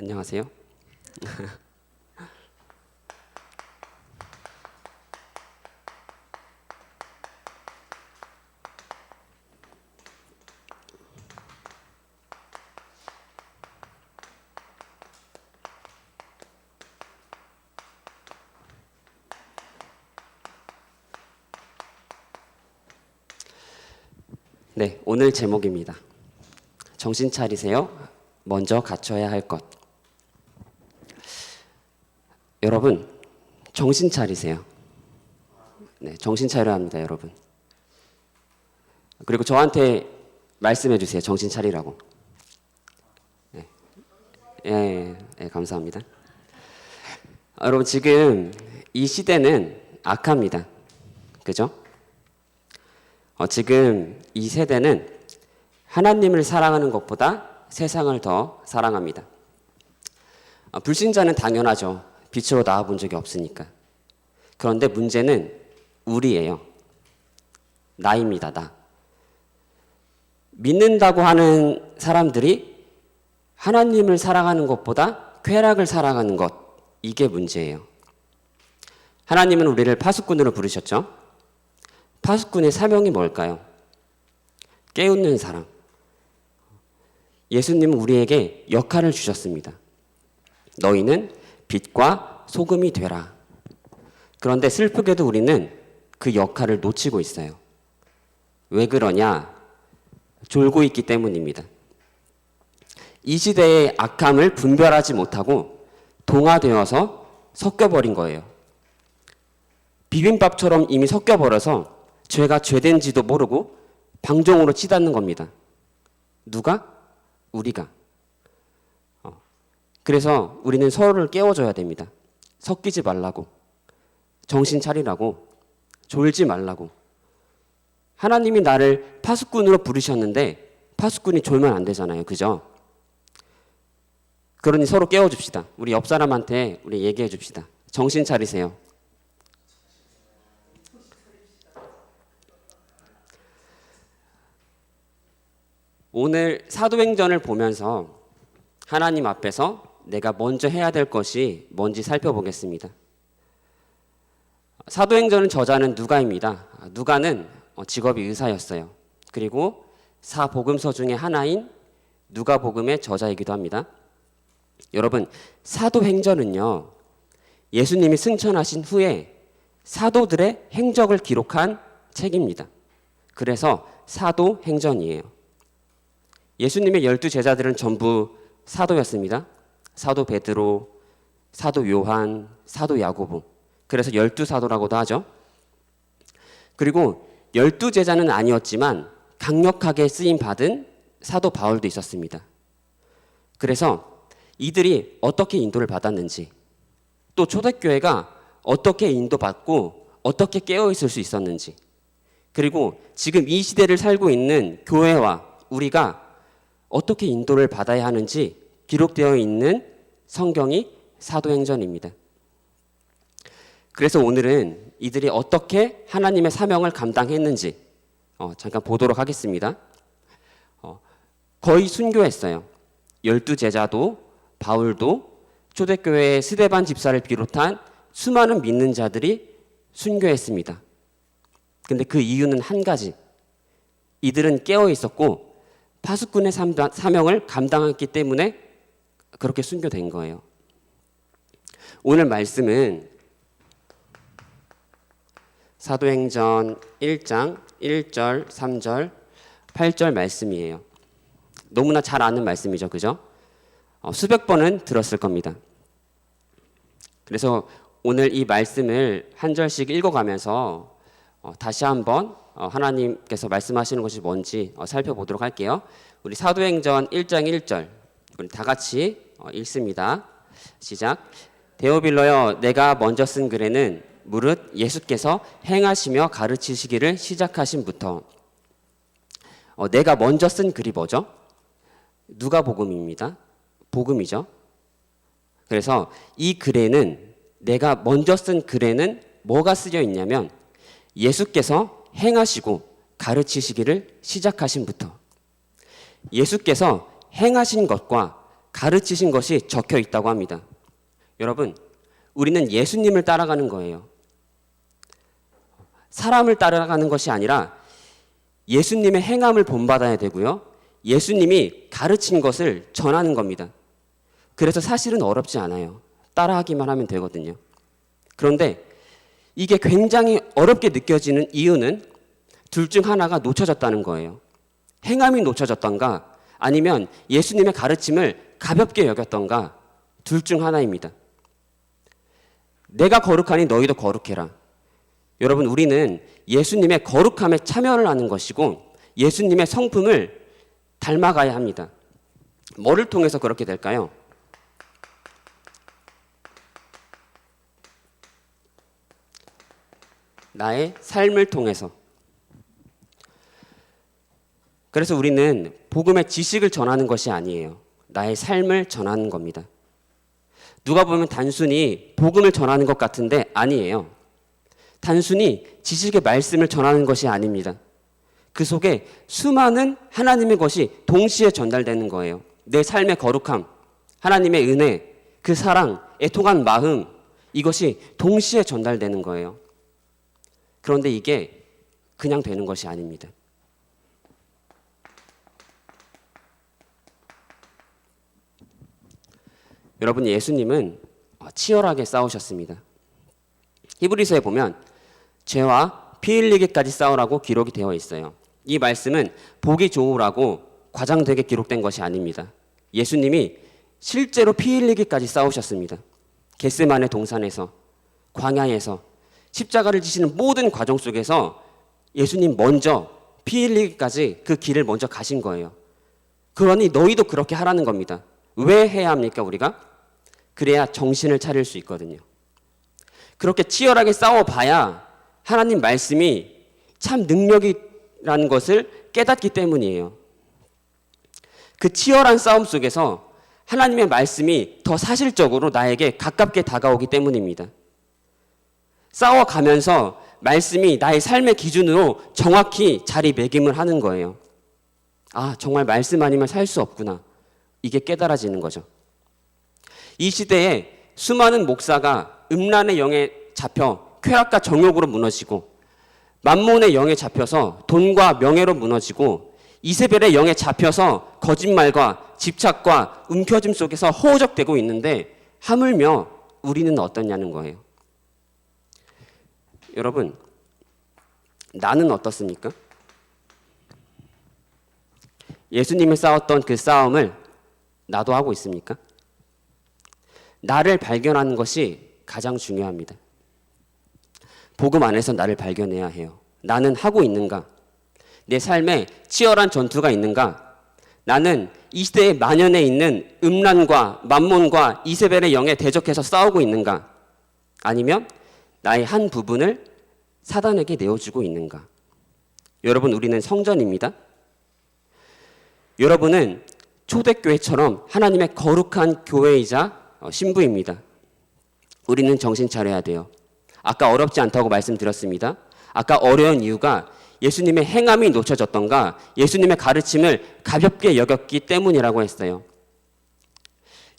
안녕하세요. 네, 오늘 제목입니다. 정신 차리세요. 먼저 갖춰야 할 것. 여러분, 정신 차리세요. 네, 정신 차려야 합니다, 여러분. 그리고 저한테 말씀해 주세요. 정신 차리라고. 네. 예, 예, 예, 감사합니다. 아, 여러분, 지금 이 시대는 악합니다. 그죠? 어, 지금 이 세대는 하나님을 사랑하는 것보다 세상을 더 사랑합니다. 어, 불신자는 당연하죠. 빛으로 나와 본 적이 없으니까. 그런데 문제는 우리예요. 나입니다, 나. 믿는다고 하는 사람들이 하나님을 사랑하는 것보다 쾌락을 사랑하는 것, 이게 문제예요. 하나님은 우리를 파수꾼으로 부르셨죠? 파수꾼의 사명이 뭘까요? 깨우는 사람. 예수님은 우리에게 역할을 주셨습니다. 너희는 빛과 소금이 되라. 그런데 슬프게도 우리는 그 역할을 놓치고 있어요. 왜 그러냐? 졸고 있기 때문입니다. 이 시대의 악함을 분별하지 못하고 동화되어서 섞여버린 거예요. 비빔밥처럼 이미 섞여버려서 죄가 죄된지도 모르고 방종으로 치닫는 겁니다. 누가? 우리가. 어. 그래서 우리는 서로를 깨워줘야 됩니다. 섞이지 말라고. 정신 차리라고. 졸지 말라고. 하나님이 나를 파수꾼으로 부르셨는데 파수꾼이 졸면 안 되잖아요. 그죠? 그러니 서로 깨워줍시다. 우리 옆 사람한테 우리 얘기해 줍시다. 정신 차리세요. 오늘 사도행전을 보면서 하나님 앞에서 내가 먼저 해야 될 것이 뭔지 살펴보겠습니다. 사도행전은 저자는 누가입니다. 누가는 직업이 의사였어요. 그리고 사복음서 중에 하나인 누가복음의 저자이기도 합니다. 여러분, 사도행전은요. 예수님이 승천하신 후에 사도들의 행적을 기록한 책입니다. 그래서 사도행전이에요. 예수님의 열두 제자들은 전부 사도였습니다. 사도 베드로, 사도 요한, 사도 야고보. 그래서 열두 사도라고도 하죠. 그리고 열두 제자는 아니었지만 강력하게 쓰임 받은 사도 바울도 있었습니다. 그래서 이들이 어떻게 인도를 받았는지, 또 초대교회가 어떻게 인도받고 어떻게 깨어 있을 수 있었는지, 그리고 지금 이 시대를 살고 있는 교회와 우리가 어떻게 인도를 받아야 하는지 기록되어 있는 성경이 사도행전입니다. 그래서 오늘은 이들이 어떻게 하나님의 사명을 감당했는지 어, 잠깐 보도록 하겠습니다. 어, 거의 순교했어요. 열두 제자도 바울도 초대교회의 스데반 집사를 비롯한 수많은 믿는 자들이 순교했습니다. 근데 그 이유는 한 가지. 이들은 깨어 있었고 파수꾼의 사명을 감당했기 때문에 그렇게 순교된 거예요. 오늘 말씀은 사도행전 1장 1절, 3절, 8절 말씀이에요. 너무나 잘 아는 말씀이죠. 그죠? 어, 수백 번은 들었을 겁니다. 그래서 오늘 이 말씀을 한 절씩 읽어가면서 어, 다시 한번 어, 하나님께서 말씀하시는 것이 뭔지 어, 살펴보도록 할게요. 우리 사도행전 1장 1절 우리 다 같이 어, 읽습니다. 시작. 데오빌러여 내가 먼저 쓴 글에는 무릇 예수께서 행하시며 가르치시기를 시작하신부터 어, 내가 먼저 쓴 글이 뭐죠? 누가 복음입니다. 복음이죠. 그래서 이 글에는 내가 먼저 쓴 글에는 뭐가 쓰여 있냐면 예수께서 행하시고 가르치시기를 시작하신부터 예수께서 행하신 것과 가르치신 것이 적혀 있다고 합니다. 여러분, 우리는 예수님을 따라가는 거예요. 사람을 따라가는 것이 아니라 예수님의 행함을 본받아야 되고요. 예수님이 가르친 것을 전하는 겁니다. 그래서 사실은 어렵지 않아요. 따라하기만 하면 되거든요. 그런데 이게 굉장히 어렵게 느껴지는 이유는 둘 중 하나가 놓쳐졌다는 거예요. 행함이 놓쳐졌던가 아니면 예수님의 가르침을 가볍게 여겼던가 둘 중 하나입니다. 내가 거룩하니 너희도 거룩해라. 여러분, 우리는 예수님의 거룩함에 참여를 하는 것이고 예수님의 성품을 닮아가야 합니다. 뭐를 통해서 그렇게 될까요? 나의 삶을 통해서. 그래서 우리는 복음의 지식을 전하는 것이 아니에요. 나의 삶을 전하는 겁니다. 누가 보면 단순히 복음을 전하는 것 같은데 아니에요. 단순히 지식의 말씀을 전하는 것이 아닙니다. 그 속에 수많은 하나님의 것이 동시에 전달되는 거예요. 내 삶의 거룩함, 하나님의 은혜, 그 사랑, 애통한 마음, 이것이 동시에 전달되는 거예요. 그런데 이게 그냥 되는 것이 아닙니다. 여러분 예수님은 치열하게 싸우셨습니다. 히브리서에 보면 죄와 피 흘리기까지 싸우라고 기록이 되어 있어요. 이 말씀은 보기 좋으라고 과장되게 기록된 것이 아닙니다. 예수님이 실제로 피 흘리기까지 싸우셨습니다. 겟세만의 동산에서 광야에서 십자가를 지시는 모든 과정 속에서 예수님 먼저 피 흘리기까지 그 길을 먼저 가신 거예요. 그러니 너희도 그렇게 하라는 겁니다. 왜 해야 합니까, 우리가? 그래야 정신을 차릴 수 있거든요. 그렇게 치열하게 싸워봐야 하나님 말씀이 참 능력이라는 것을 깨닫기 때문이에요. 그 치열한 싸움 속에서 하나님의 말씀이 더 사실적으로 나에게 가깝게 다가오기 때문입니다. 싸워가면서 말씀이 나의 삶의 기준으로 정확히 자리매김을 하는 거예요. 아, 정말 말씀 아니면 살 수 없구나. 이게 깨달아지는 거죠. 이 시대에 수많은 목사가 음란의 영에 잡혀 쾌락과 정욕으로 무너지고 만몬의 영에 잡혀서 돈과 명예로 무너지고 이세벨의 영에 잡혀서 거짓말과 집착과 움켜짐 속에서 허우적대고 있는데 하물며 우리는 어떠냐는 거예요. 여러분, 나는 어떻습니까? 예수님이 싸웠던 그 싸움을 나도 하고 있습니까? 나를 발견하는 것이 가장 중요합니다. 복음 안에서 나를 발견해야 해요. 나는 하고 있는가? 내 삶에 치열한 전투가 있는가? 나는 이 시대에 만연해 있는 음란과 만몬과 이세벨의 영에 대적해서 싸우고 있는가? 아니면 나의 한 부분을 사단에게 내어주고 있는가? 여러분, 우리는 성전입니다. 여러분은 초대교회처럼 하나님의 거룩한 교회이자 어, 신부입니다. 우리는 정신 차려야 돼요. 아까 어렵지 않다고 말씀드렸습니다. 아까 어려운 이유가 예수님의 행함이 놓쳐졌던가 예수님의 가르침을 가볍게 여겼기 때문이라고 했어요.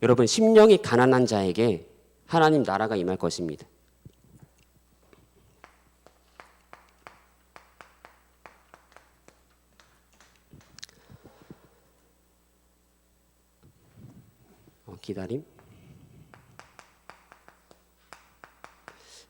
여러분, 심령이 가난한 자에게 하나님 나라가 임할 것입니다. 어, 기다림.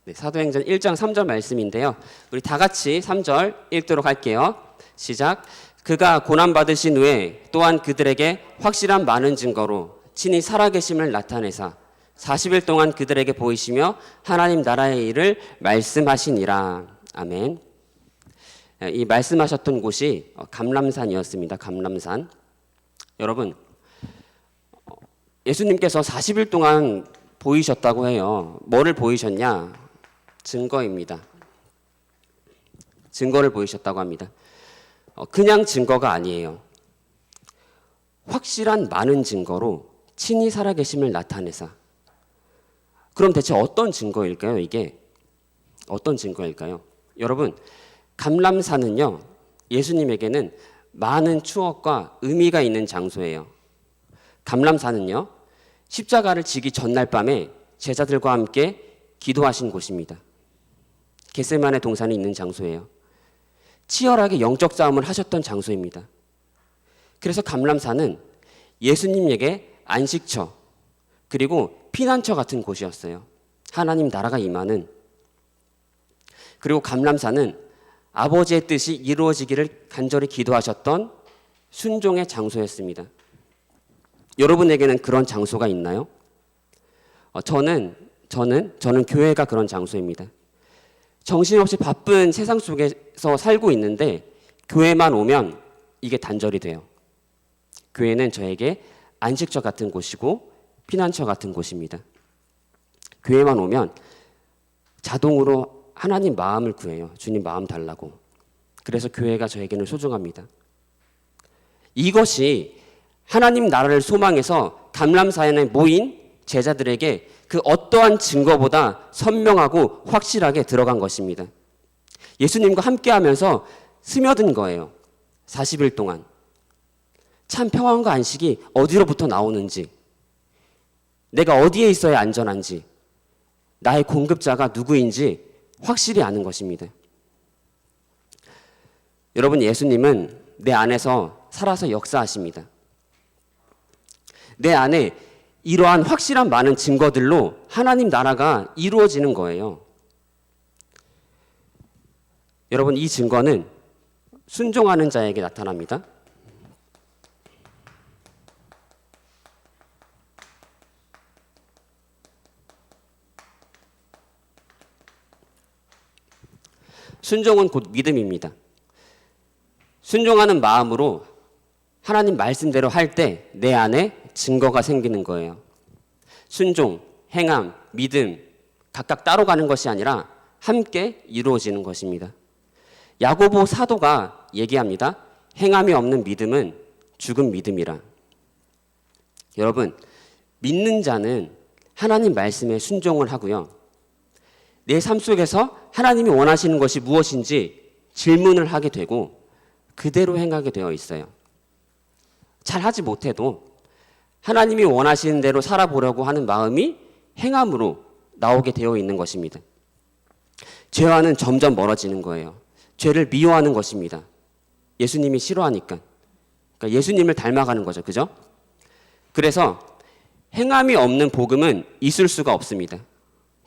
네, 사도행전 1장 3절 말씀인데요. 우리 다 같이 3절 읽도록 할게요. 시작. 그가 고난 받으신 후에 또한 그들에게 확실한 많은 증거로 친히 살아계심을 나타내사 40일 동안 그들에게 보이시며 하나님 나라의 일을 말씀하시니라. 아멘. 이 말씀하셨던 곳이 감람산이었습니다. 감람산. 여러분, 예수님께서 40일 동안 보이셨다고 해요. 뭐를 보이셨냐? 증거입니다. 증거를 보이셨다고 합니다. 어, 그냥 증거가 아니에요. 확실한 많은 증거로 친히 살아계심을 나타내사. 그럼 대체 어떤 증거일까요? 이게 어떤 증거일까요? 여러분, 감람산은요, 예수님에게는 많은 추억과 의미가 있는 장소예요. 감람산은요. 십자가를 지기 전날 밤에 제자들과 함께 기도하신 곳입니다. 겟세만의 동산이 있는 장소예요. 치열하게 영적 싸움을 하셨던 장소입니다. 그래서 감람산은 예수님에게 안식처 그리고 피난처 같은 곳이었어요. 하나님 나라가 임하는 그리고 감람산은 아버지의 뜻이 이루어지기를 간절히 기도하셨던 순종의 장소였습니다. 여러분에게는 그런 장소가 있나요? 어, 저는 저는 저는 교회가 그런 장소입니다. 정신없이 바쁜 세상 속에서 살고 있는데 교회만 오면 이게 단절이 돼요. 교회는 저에게 안식처 같은 곳이고 피난처 같은 곳입니다. 교회만 오면 자동으로 하나님 마음을 구해요. 주님 마음 달라고. 그래서 교회가 저에게는 소중합니다. 이것이 하나님 나라를 소망해서 감람사연에 모인 제자들에게 그 어떠한 증거보다 선명하고 확실하게 들어간 것입니다. 예수님과 함께 하면서 스며든 거예요. 40일 동안. 참 평안과 안식이 어디로부터 나오는지, 내가 어디에 있어야 안전한지, 나의 공급자가 누구인지 확실히 아는 것입니다. 여러분, 예수님은 내 안에서 살아서 역사하십니다. 내 안에 이러한 확실한 많은 증거들로 하나님 나라가 이루어지는 거예요. 여러분, 이 증거는 순종하는 자에게 나타납니다. 순종은 곧 믿음입니다. 순종하는 마음으로 하나님 말씀대로 할 때 내 안에 증거가 생기는 거예요. 순종, 행함, 믿음 각각 따로 가는 것이 아니라 함께 이루어지는 것입니다. 야고보 사도가 얘기합니다. 행함이 없는 믿음은 죽은 믿음이라. 여러분, 믿는 자는 하나님 말씀에 순종을 하고요. 내 삶 속에서 하나님이 원하시는 것이 무엇인지 질문을 하게 되고 그대로 행하게 되어 있어요. 잘 하지 못해도 하나님이 원하시는 대로 살아보려고 하는 마음이 행함으로 나오게 되어 있는 것입니다. 죄와는 점점 멀어지는 거예요. 죄를 미워하는 것입니다. 예수님이 싫어하니까. 그러니까 예수님을 닮아가는 거죠. 그죠? 그래서 행함이 없는 복음은 있을 수가 없습니다.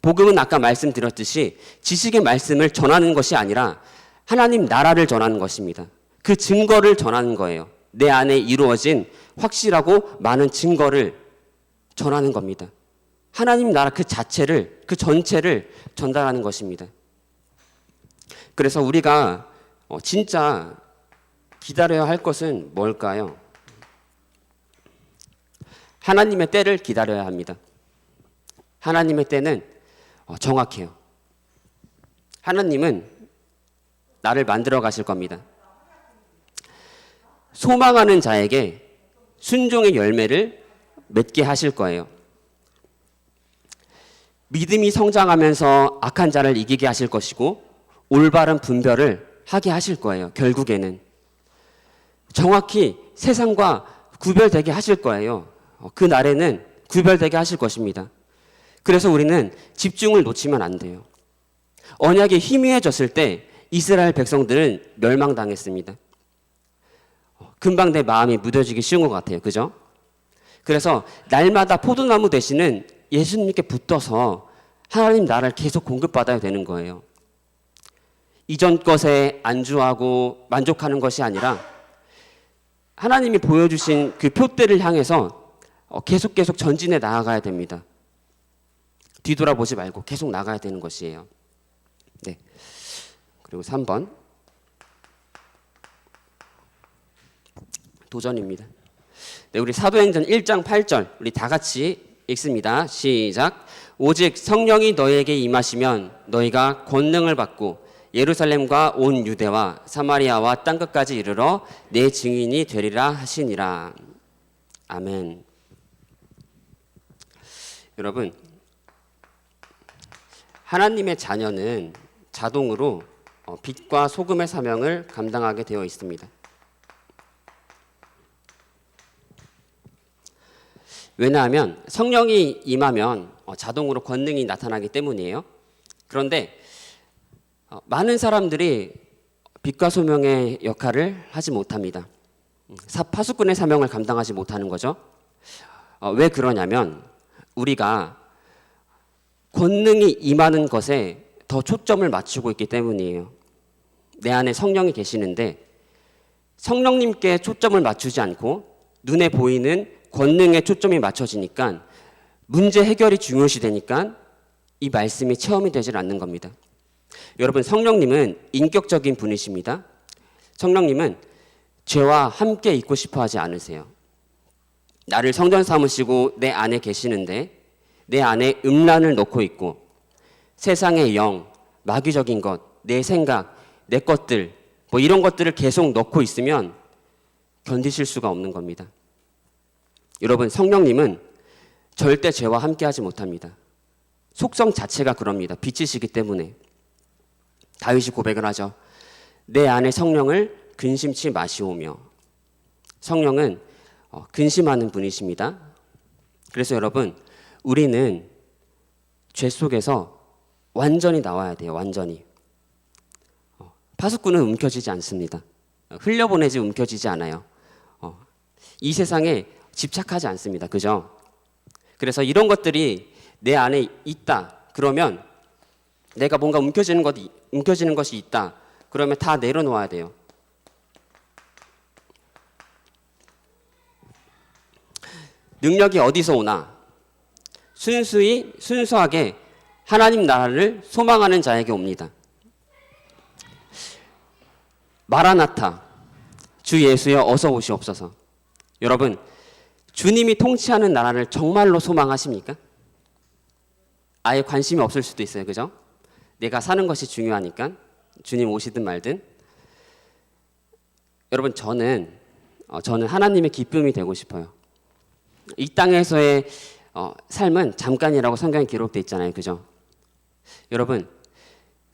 복음은 아까 말씀드렸듯이 지식의 말씀을 전하는 것이 아니라 하나님 나라를 전하는 것입니다. 그 증거를 전하는 거예요. 내 안에 이루어진 확실하고 많은 증거를 전하는 겁니다. 하나님 나라 그 자체를, 그 전체를 전달하는 것입니다. 그래서 우리가 어, 진짜 기다려야 할 것은 뭘까요? 하나님의 때를 기다려야 합니다. 하나님의 때는 어, 정확해요. 하나님은 나를 만들어 가실 겁니다. 소망하는 자에게 순종의 열매를 맺게 하실 거예요. 믿음이 성장하면서 악한 자를 이기게 하실 것이고 올바른 분별을 하게 하실 거예요. 결국에는 정확히 세상과 구별되게 하실 거예요. 어, 그 날에는 구별되게 하실 것입니다. 그래서 우리는 집중을 놓치면 안 돼요. 언약이 희미해졌을 때 이스라엘 백성들은 멸망당했습니다. 어, 금방 내 마음이 무뎌지기 쉬운 것 같아요. 그죠? 그래서 날마다 포도나무 대신은 예수님께 붙어서 하나님 나라를 계속 공급받아야 되는 거예요. 이전 것에 안주하고 만족하는 것이 아니라 하나님이 보여주신 그 표대를 향해서 어, 계속 계속 전진해 나아가야 됩니다. 뒤돌아보지 말고 계속 나가야 되는 것이에요. 네. 그리고 3번. 도전입니다. 네, 우리 사도행전 1장 8절 우리 다 같이 읽습니다. 시작. 오직 성령이 너에게 임하시면 너희가 권능을 받고 예루살렘과 온 유대와 사마리아와 땅 끝까지 이르러 내 증인이 되리라 하시니라. 아멘. 여러분, 하나님의 자녀는 자동으로 어, 빛과 소금의 사명을 감당하게 되어 있습니다. 왜냐하면 성령이 임하면 어, 자동으로 권능이 나타나기 때문이에요. 그런데 어, 많은 사람들이 빛과 소명의 역할을 하지 못합니다. 파수꾼의 사명을 감당하지 못하는 거죠. 어, 왜 그러냐면 우리가 권능이 임하는 것에 더 초점을 맞추고 있기 때문이에요. 내 안에 성령이 계시는데 성령님께 초점을 맞추지 않고 눈에 보이는 권능에 초점이 맞춰지니까 문제 해결이 중요시 되니까 이 말씀이 체험이 되질 않는 겁니다. 여러분 성령님은 인격적인 분이십니다. 성령님은 죄와 함께 있고 싶어 하지 않으세요. 나를 성전 삼으시고 내 안에 계시는데 내 안에 음란을 넣고 있고 세상의 영, 마귀적인 것, 내 생각, 내 것들 뭐 이런 것들을 계속 넣고 있으면 견디실 수가 없는 겁니다. 여러분 성령님은 절대 죄와 함께하지 못합니다. 속성 자체가 그럽니다. 빛이시기 때문에 다윗이 고백을 하죠. 내 안에 성령을 근심치 마시오며 성령은 어, 근심하는 분이십니다. 그래서 여러분 우리는 죄 속에서 완전히 나와야 돼요. 완전히 어, 파수꾼은 움켜쥐지 않습니다. 어, 흘려보내지 움켜쥐지 않아요. 어, 이 세상에 집착하지 않습니다. 그죠? 그래서 이런 것들이 내 안에 있다. 그러면 내가 뭔가 움켜쥐는 것 움켜쥐는 것이 있다. 그러면 다 내려놓아야 돼요. 능력이 어디서 오나? 순수히 순수하게 하나님 나라를 소망하는 자에게 옵니다. 마라나타 주 예수여 어서 오시옵소서. 여러분 주님이 통치하는 나라를 정말로 소망하십니까? 아예 관심이 없을 수도 있어요. 그죠? 내가 사는 것이 중요하니까 주님 오시든 말든 여러분 저는 어, 저는 하나님의 기쁨이 되고 싶어요. 이 땅에서의 어, 삶은 잠깐이라고 성경에 기록돼 있잖아요. 그죠? 여러분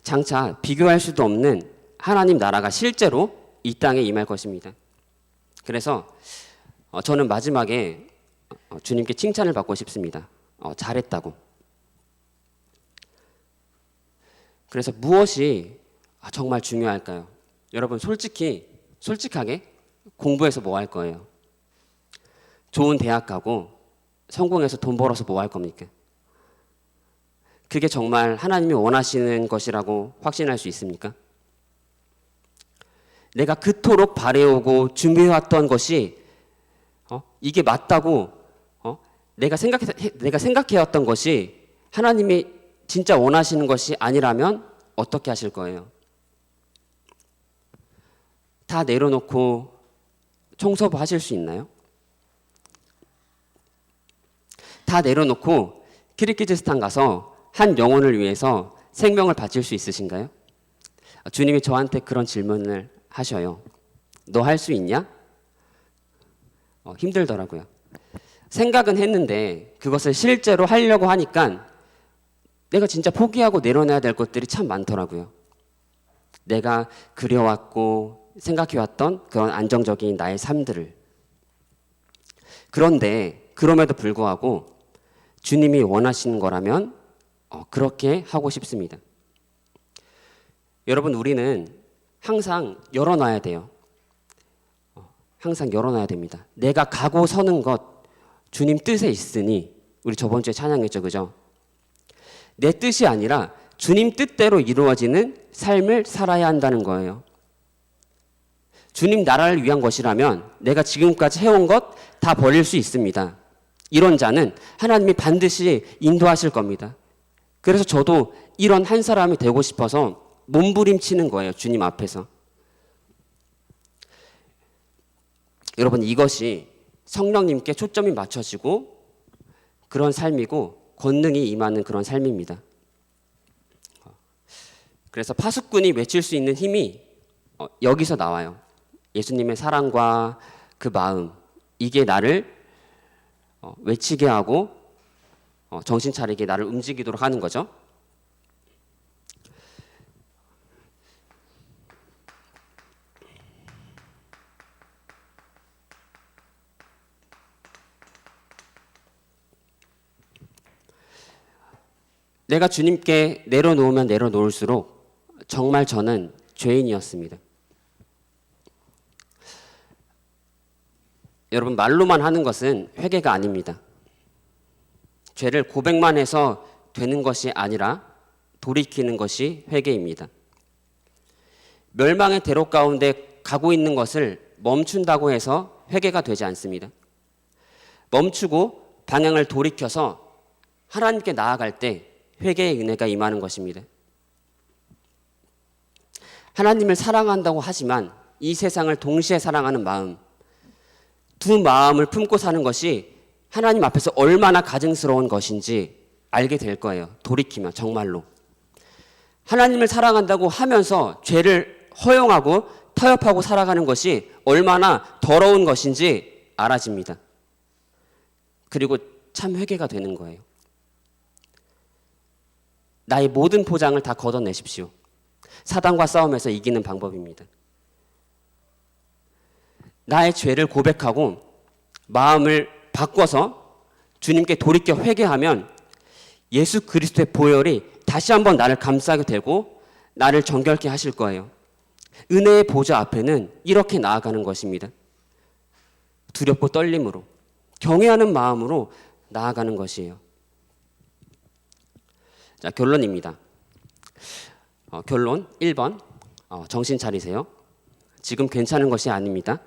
장차 비교할 수도 없는 하나님 나라가 실제로 이 땅에 임할 것입니다. 그래서 어, 저는 마지막에 어, 주님께 칭찬을 받고 싶습니다. 어, 잘했다고. 그래서 무엇이 아, 정말 중요할까요? 여러분 솔직히 솔직하게 공부해서 뭐 할 거예요? 좋은 대학 가고 성공해서 돈 벌어서 뭐 할 겁니까? 그게 정말 하나님이 원하시는 것이라고 확신할 수 있습니까? 내가 그토록 바래오고 준비해왔던 것이 어? 이게 맞다고 어? 내가 생각해 내가 생각해왔던 것이 하나님이 진짜 원하시는 것이 아니라면 어떻게 하실 거예요? 다 내려놓고 청소부 하실 수 있나요? 다 내려놓고 키르기즈스탄 가서 한 영혼을 위해서 생명을 바칠 수 있으신가요? 주님이 저한테 그런 질문을 하셔요. 너 할 수 있냐? 어, 힘들더라고요. 생각은 했는데 그것을 실제로 하려고 하니까 내가 진짜 포기하고 내려놔야 될 것들이 참 많더라고요. 내가 그려왔고 생각해왔던 그런 안정적인 나의 삶들을. 그런데 그럼에도 불구하고 주님이 원하시는 거라면 어, 그렇게 하고 싶습니다. 여러분, 우리는 항상 열어놔야 돼요. 어, 항상 열어놔야 됩니다. 내가 가고 서는 것 주님 뜻에 있으니 우리 저번 주에 찬양했죠, 그죠? 내 뜻이 아니라 주님 뜻대로 이루어지는 삶을 살아야 한다는 거예요. 주님 나라를 위한 것이라면 내가 지금까지 해온 것 다 버릴 수 있습니다. 이런 자는 하나님이 반드시 인도하실 겁니다. 그래서 저도 이런 한 사람이 되고 싶어서 몸부림치는 거예요. 주님 앞에서. 여러분 이것이 성령님께 초점이 맞춰지고 그런 삶이고 권능이 임하는 그런 삶입니다. 그래서 파수꾼이 외칠 수 있는 힘이 어, 여기서 나와요. 예수님의 사랑과 그 마음 이게 나를 어, 외치게 하고 어, 정신 차리게 나를 움직이도록 하는 거죠. 내가 주님께 내려놓으면 내려놓을수록 정말 저는 죄인이었습니다. 여러분 말로만 하는 것은 회개가 아닙니다. 죄를 고백만 해서 되는 것이 아니라 돌이키는 것이 회개입니다. 멸망의 대로 가운데 가고 있는 것을 멈춘다고 해서 회개가 되지 않습니다. 멈추고 방향을 돌이켜서 하나님께 나아갈 때 회개의 은혜가 임하는 것입니다. 하나님을 사랑한다고 하지만 이 세상을 동시에 사랑하는 마음, 두 마음을 품고 사는 것이 하나님 앞에서 얼마나 가증스러운 것인지 알게 될 거예요. 돌이키면 정말로. 하나님을 사랑한다고 하면서 죄를 허용하고 타협하고 살아가는 것이 얼마나 더러운 것인지 알아집니다. 그리고 참 회개가 되는 거예요. 나의 모든 포장을 다 걷어내십시오. 사단과 싸움에서 이기는 방법입니다. 나의 죄를 고백하고 마음을 바꿔서 주님께 돌이켜 회개하면 예수 그리스도의 보혈이 다시 한번 나를 감싸게 되고 나를 정결케 하실 거예요. 은혜의 보좌 앞에는 이렇게 나아가는 것입니다. 두렵고 떨림으로 경외하는 마음으로 나아가는 것이에요. 자, 결론입니다. 어, 결론 1번. 어, 정신 차리세요. 지금 괜찮은 것이 아닙니다.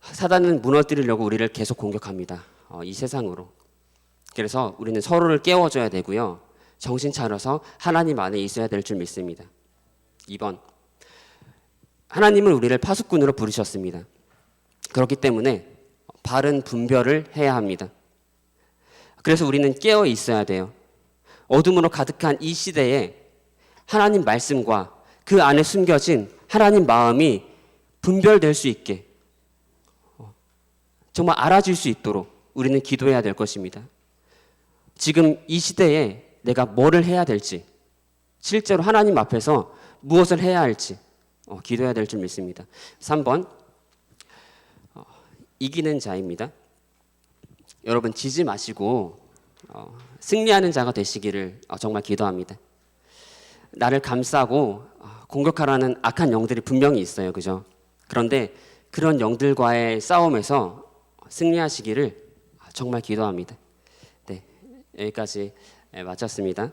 사단은 무너뜨리려고 우리를 계속 공격합니다. 어, 이 세상으로. 그래서 우리는 서로를 깨워줘야 되고요. 정신 차려서 하나님 안에 있어야 될 줄 믿습니다. 2번. 하나님은 우리를 파수꾼으로 부르셨습니다. 그렇기 때문에 바른 분별을 해야 합니다. 그래서 우리는 깨어 있어야 돼요. 어둠으로 가득한 이 시대에 하나님 말씀과 그 안에 숨겨진 하나님 마음이 분별될 수 있게 어, 정말 알아질 수 있도록 우리는 기도해야 될 것입니다. 지금 이 시대에 내가 뭐를 해야 될지, 실제로 하나님 앞에서 무엇을 해야 할지 어, 기도해야 될 줄 믿습니다. 3번 어, 이기는 자입니다. 여러분 지지 마시고 어, 승리하는 자가 되시기를 어, 정말 기도합니다. 나를 감싸고 어, 공격하라는 악한 영들이 분명히 있어요, 그죠? 그런데 그런 영들과의 싸움에서 승리하시기를 정말 기도합니다. 네, 여기까지 예, 마쳤습니다.